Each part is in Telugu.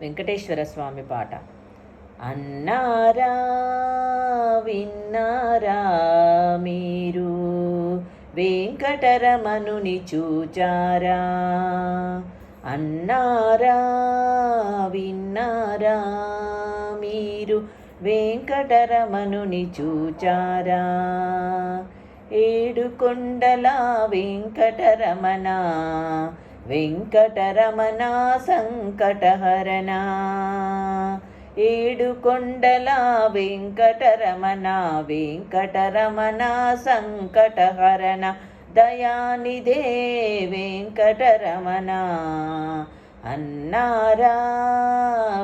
వెంకటేశ్వర స్వామి పాట. అన్నారా విన్నారా మీరు? వెంకటరమణుని చూచారా? అన్నారా విన్నారా మీరు? వెంకటరమణుని చూచారా? ఏడు కొండల వెంకటరమణ వెంకటరమణ సంకటహరణ ఏడుకొండలా వెంకటరమణ వెంకటరమణ సంకటహరణ దయానిదే వెంకటరమణ. అన్నారా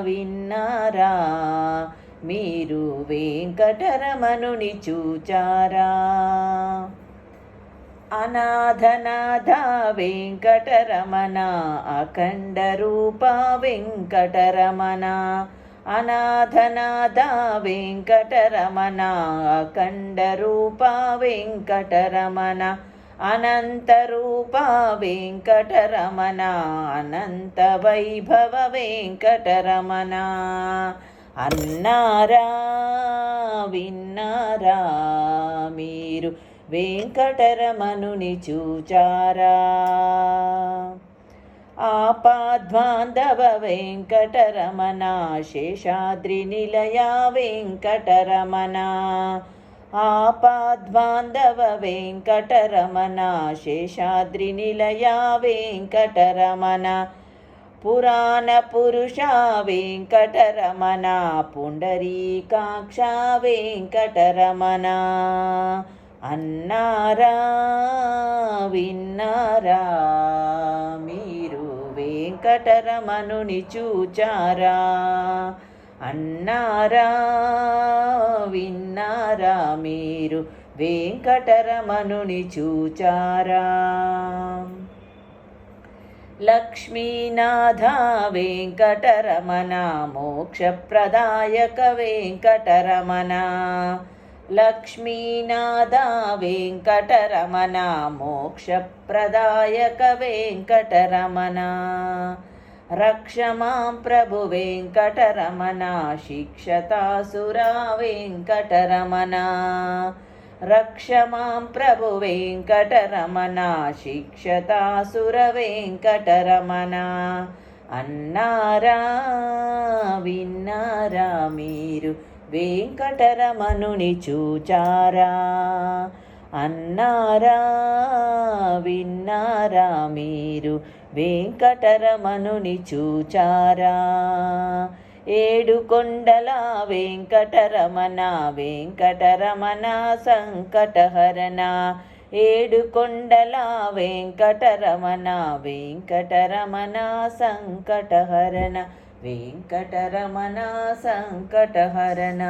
విన్నారా? మీరు వెంకటరమణుని చూచారా? అనాథనాథ వెంకటరమణ అఖండ రూప వెంకటరమణ అనాథనాథ వెంకటరమణ అఖండ రూప వెంకటరమణ అనంత రూప వెంకటరమణ అనంత వైభవ వెంకటరమణ. అన్నారా విన్నారా మీరు వెంకటరమణుని చూచారా? ఆపాద్వాంధవ వెంకటరమణ శేషాద్రి నిలయ వెంకటరమణ. ఆపాద్వాంధవ వెంకటరమణ శేషాద్రి నిలయ వెంకటరమణ. పురాణ పురుష వెంకటరమణ పుండరీకాక్ష వెంకటరమణ. అన్నారా విన్నారా? మీరు వెంకటరమణుని చూచారా? అన్నారా విన్నారా? మీరు వెంకటరమణుని చూచారా? లక్ష్మీనాథ వెంకటరమణ మోక్షప్రదాయక వెంకటరమణ లక్ష్మీనాథ వెంకటరమణ మోక్షప్రదాయక వెంకటరమణ. రక్షమాం ప్రభు వెంకటరమణ శిక్షతాసురా వెంకటరమణ. రక్షమాం ప్రభు వెంకటరమణ శిక్షతాసుర వెంకటరమణ. అన్నారా విన్నారా మీరు? వెంకటరమణుని చూచారా? అన్నారా విన్నారా మీరు? వెంకటరమణుని చూచారా? ఏడు కొండల వెంకటరమణ వెంకటరమణ సంకటహరణ. ఏడు కొండల వెంకటరమణ వెంకటరమణ సంకటహరణ. వెంకటరమణ సంకటహరణ.